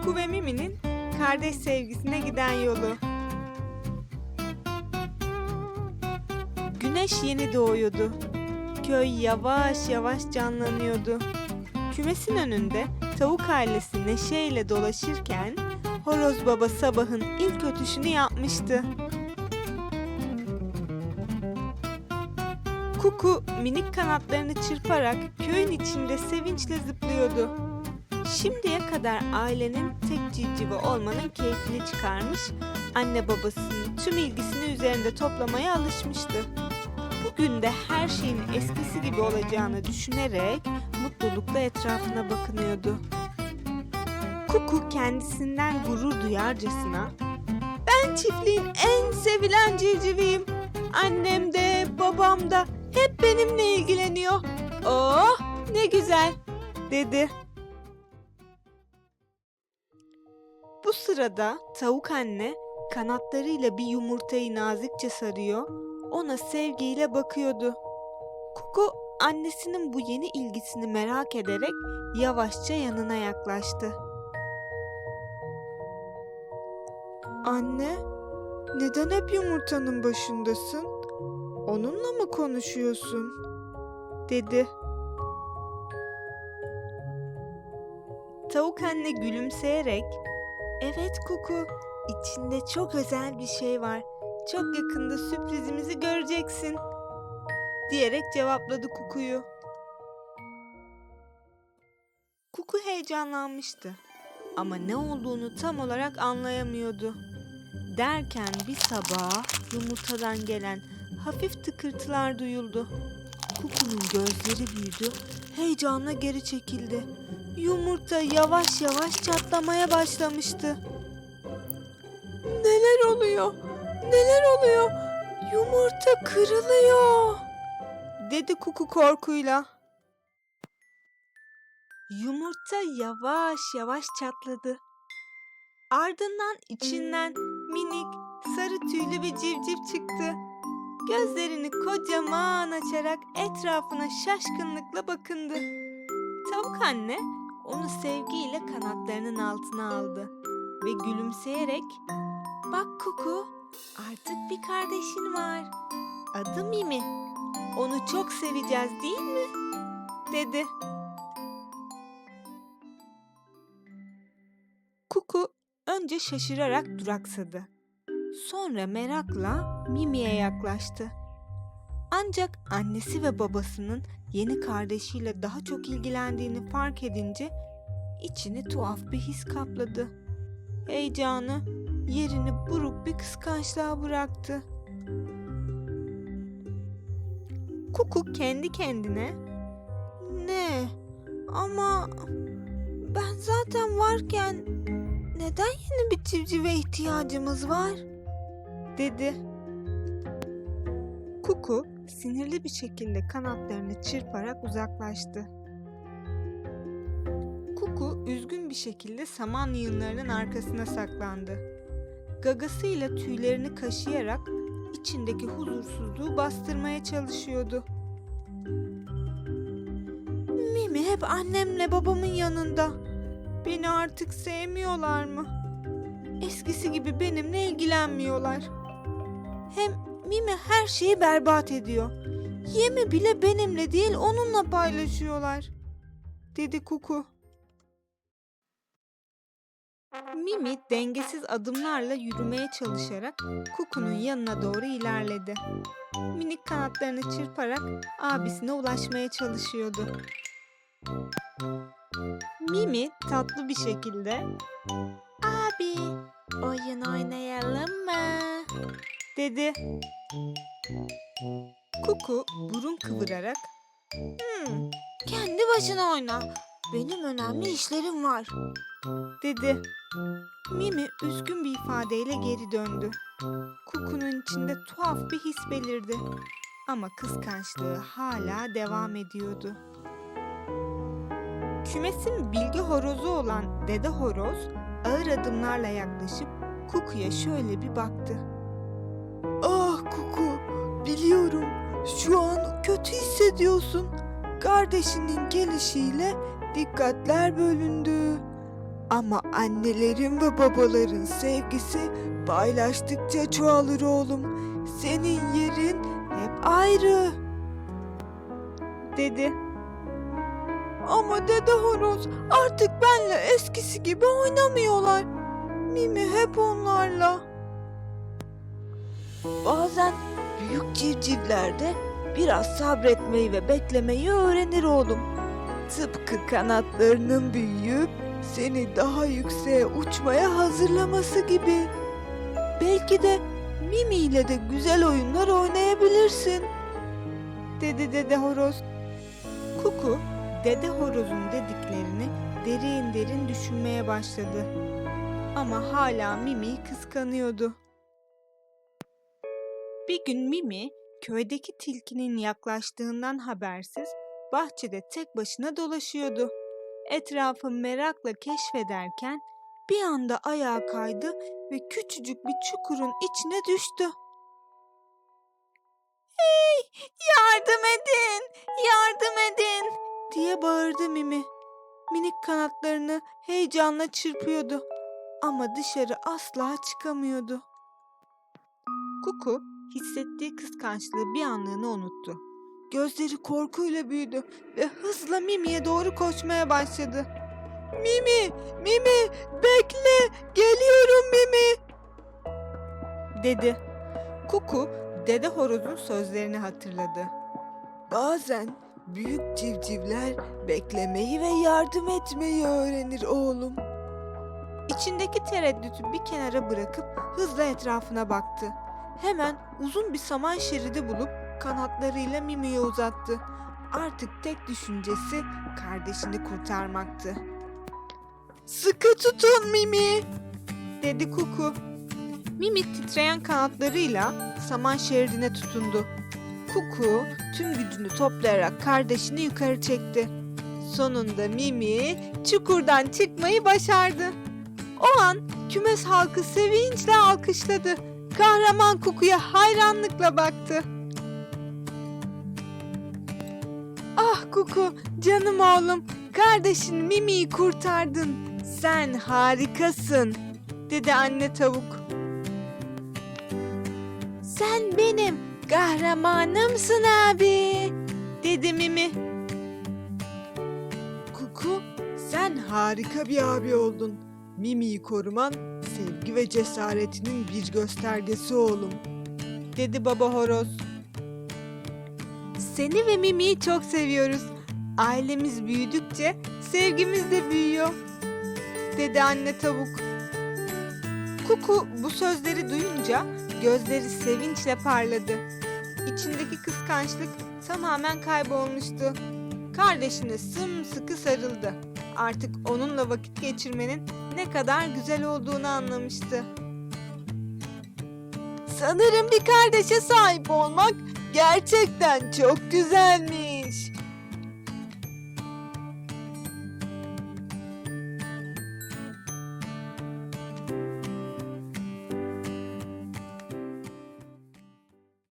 Kuku ve Mimi'nin kardeş sevgisine giden yolu. Güneş yeni doğuyordu. Köy yavaş yavaş canlanıyordu. Kümesin önünde tavuk ailesi neşeyle dolaşırken horoz baba sabahın ilk ötüşünü yapmıştı. Kuku minik kanatlarını çırparak köyün içinde sevinçle zıplıyordu. Şimdiye kadar ailenin tek civcivi olmanın keyfini çıkarmış, anne babasının tüm ilgisini üzerinde toplamaya alışmıştı. Bugün de her şeyin eskisi gibi olacağını düşünerek mutlulukla etrafına bakınıyordu. Kuku kendisinden gurur duyarcasına ben çiftliğin en sevilen civciviyim. Annem de babam da hep benimle ilgileniyor. Oh ne güzel dedi. Bu sırada tavuk anne kanatlarıyla bir yumurtayı nazikçe sarıyor, ona sevgiyle bakıyordu. Kuku annesinin bu yeni ilgisini merak ederek yavaşça yanına yaklaştı. Anne, neden hep yumurtanın başındasın? Onunla mı konuşuyorsun? dedi. Tavuk anne gülümseyerek Evet Kuku, içinde çok özel bir şey var. Çok yakında sürprizimizi göreceksin. Diyerek cevapladı Kuku'yu. Kuku heyecanlanmıştı. Ama ne olduğunu tam olarak anlayamıyordu. Derken bir sabah yumurtadan gelen hafif tıkırtılar duyuldu. Kuku'nun gözleri büyüdü, heyecanla geri çekildi. Yumurta yavaş yavaş çatlamaya başlamıştı. Neler oluyor? Neler oluyor? Yumurta kırılıyor. Dedi Kuku korkuyla. Yumurta yavaş yavaş çatladı. Ardından içinden minik sarı tüylü bir civciv çıktı. Gözlerini kocaman açarak etrafına şaşkınlıkla bakındı. Tavuk anne onu sevgiyle kanatlarının altına aldı ve gülümseyerek "Bak Kuku, artık bir kardeşin var. Adı Mimi. Onu çok seveceğiz değil mi?" dedi. Kuku önce şaşırarak duraksadı. Sonra merakla Mimi'ye yaklaştı. Ancak annesi ve babasının yeni kardeşiyle daha çok ilgilendiğini fark edince içini tuhaf bir his kapladı. Heyecanı yerini buruk bir kıskançlığa bıraktı. Kuku kendi kendine ne ama ben zaten varken neden yeni bir civcive ihtiyacımız var? dedi. Kuku sinirli bir şekilde kanatlarını çırparak uzaklaştı. Kuku üzgün bir şekilde saman yığınlarının arkasına saklandı. Gagasıyla tüylerini kaşıyarak içindeki huzursuzluğu bastırmaya çalışıyordu. Mimi hep annemle babamın yanında. Beni artık sevmiyorlar mı? Eskisi gibi benimle ilgilenmiyorlar. Hem Mimi her şeyi berbat ediyor. Yemi bile benimle değil onunla paylaşıyorlar. Dedi Kuku. Mimi dengesiz adımlarla yürümeye çalışarak Kuku'nun yanına doğru ilerledi. Minik kanatlarını çırparak abisine ulaşmaya çalışıyordu. Mimi tatlı bir şekilde Abi oyun oynayalım mı? Dedi. Kuku burun kıvırarak Hmm, kendi başına oyna. Benim önemli işlerim var. Dedi. Mimi üzgün bir ifadeyle geri döndü. Kuku'nun içinde tuhaf bir his belirdi. Ama kıskançlığı hala devam ediyordu. Kümesin bilgi horozu olan Dede Horoz ağır adımlarla yaklaşıp Kuku'ya şöyle bir baktı. Kuku, biliyorum şu an kötü hissediyorsun. Kardeşinin gelişiyle dikkatler bölündü. Ama annelerin ve babaların sevgisi paylaştıkça çoğalır oğlum. Senin yerin hep ayrı. dedi. Ama dede horoz artık benle eskisi gibi oynamıyorlar. Mimi hep onlarla. Bazen büyük civcivler de biraz sabretmeyi ve beklemeyi öğrenir oğlum. Tıpkı kanatlarının büyüyüp seni daha yükseğe uçmaya hazırlaması gibi. Belki de Mimi ile de güzel oyunlar oynayabilirsin. dedi dede horoz. Kuku dede horozun dediklerini derin derin düşünmeye başladı. Ama hala Mimi'yi kıskanıyordu. Bir gün Mimi köydeki tilkinin yaklaştığından habersiz bahçede tek başına dolaşıyordu. Etrafı merakla keşfederken bir anda ayağa kaydı ve küçücük bir çukurun içine düştü. Hey, yardım edin, yardım edin diye bağırdı Mimi. Minik kanatlarını heyecanla çırpıyordu ama dışarı asla çıkamıyordu. Kuku hissettiği kıskançlığı bir anlığına unuttu. Gözleri korkuyla büyüdü ve hızla Mimi'ye doğru koşmaya başladı. Mimi, Mimi bekle geliyorum Mimi. dedi. Kuku dede horozun sözlerini hatırladı. Bazen büyük civcivler beklemeyi ve yardım etmeyi öğrenir oğlum. İçindeki tereddütü bir kenara bırakıp hızla etrafına baktı. Hemen uzun bir saman şeridi bulup kanatlarıyla Mimi'ye uzattı. Artık tek düşüncesi kardeşini kurtarmaktı. Sıkı tutun Mimi. Dedi Kuku. Mimi titreyen kanatlarıyla saman şeridine tutundu. Kuku tüm gücünü toplayarak kardeşini yukarı çekti. Sonunda Mimi çukurdan çıkmayı başardı. O an kümes halkı sevinçle alkışladı. Kahraman Kuku'ya hayranlıkla baktı. Ah Kuku, canım oğlum, kardeşin Mimi'yi kurtardın. Sen harikasın, dedi anne tavuk. Sen benim kahramanımsın abi, dedi Mimi. Kuku sen harika bir abi oldun. Mimi'yi koruman sevgi ve cesaretinin bir göstergesi oğlum. dedi baba horoz. Seni ve Mimi'yi çok seviyoruz. Ailemiz büyüdükçe sevgimiz de büyüyor, dedi anne tavuk. Kuku bu sözleri duyunca gözleri sevinçle parladı. İçindeki kıskançlık tamamen kaybolmuştu. Kardeşine sımsıkı sarıldı. Artık onunla vakit geçirmenin ne kadar güzel olduğunu anlamıştı. Sanırım bir kardeşe sahip olmak gerçekten çok güzelmiş.